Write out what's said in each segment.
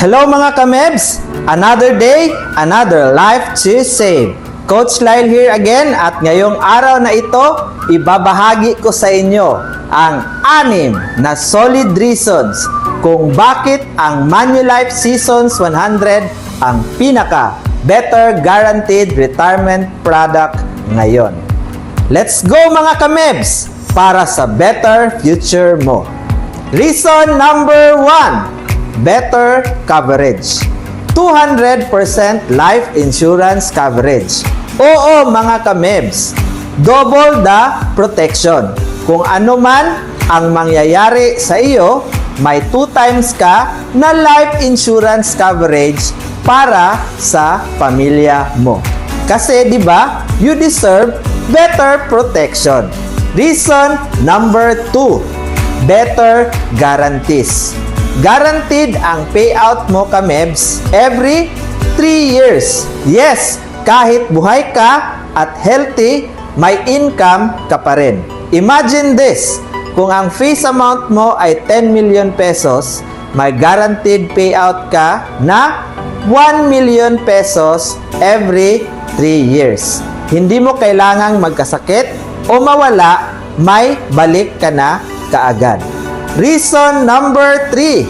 Hello mga kamebs! Another day, another life to save. Coach Lyle here again at ngayong araw na ito, ibabahagi ko sa inyo ang anim na solid reasons kung bakit ang Manulife Seasons 100 ang pinaka better guaranteed retirement product ngayon. Let's go mga kamebs para sa better future mo. Reason number one, better coverage. 200% life insurance coverage. Oo mga kamebs, double the protection. Kung ano man ang mangyayari sa iyo, may 2 times ka na life insurance coverage para sa pamilya mo. Kasi 'di ba, you deserve better protection. Reason number 2, better guarantees. Guaranteed ang payout mo kamebs every 3 years. Yes, kahit buhay ka at healthy, may income ka pa rin. Imagine this, kung ang fees amount mo ay 10 million pesos, may guaranteed payout ka na 1 million pesos every 3 years. Hindi mo kailangang magkasakit o mawala, may balik ka na kaagad. Reason number 3,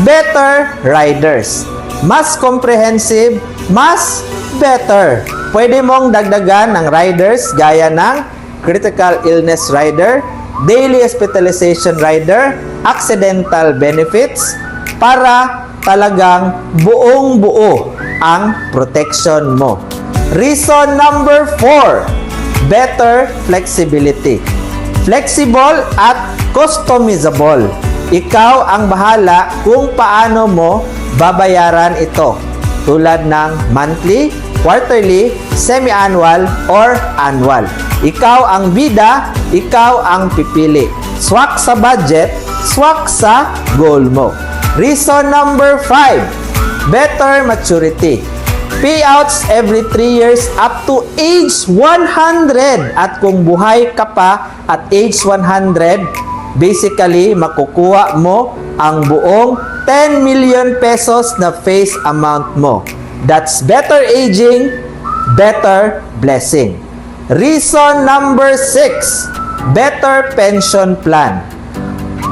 better riders. Mas comprehensive, mas better. Pwede mong dagdagan ng riders gaya ng critical illness rider, daily hospitalization rider, accidental benefits para talagang buong buo ang protection mo. Reason number 4, better flexibility. Flexible at customizable. Ikaw ang bahala kung paano mo babayaran ito. Tulad ng monthly, quarterly, semi-annual, or annual. Ikaw ang bida, ikaw ang pipili. Swak sa budget, swak sa goal mo. Reason number 5, better maturity. Payouts every 3 years up to age 100. At kung buhay ka pa at age 100, basically makukuha mo ang buong 10 million pesos na face amount mo. That's better aging, better blessing. Reason number 6, better pension plan.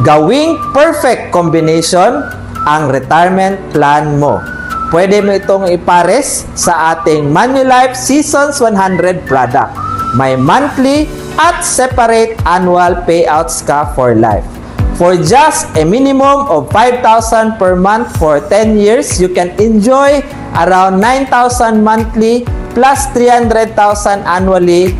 Gawing perfect combination ang retirement plan mo. Pwede mo itong ipares sa ating Manulife Seasons 100 product. May monthly at separate annual payouts ka for life. For just a minimum of 5,000 per month for 10 years, you can enjoy around 9,000 monthly plus 300,000 annually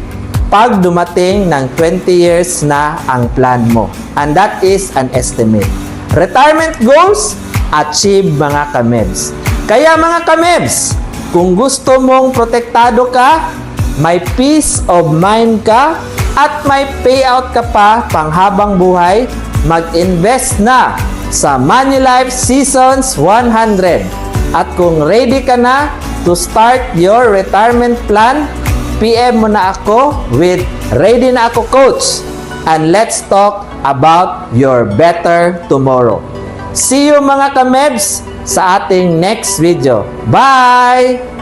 pag dumating ng 20 years na ang plan mo. And that is an estimate. Retirement goals, achieve mga kamebs. Kaya mga kamebs, kung gusto mong protektado ka, may peace of mind ka, at may payout ka pa panghabang buhay, mag-invest na sa Manulife Seasons 100. At kung ready ka na to start your retirement plan, PM mo na ako with Ready na ako coach. And let's talk about your better tomorrow. See you mga kamebs sa ating next video. Bye!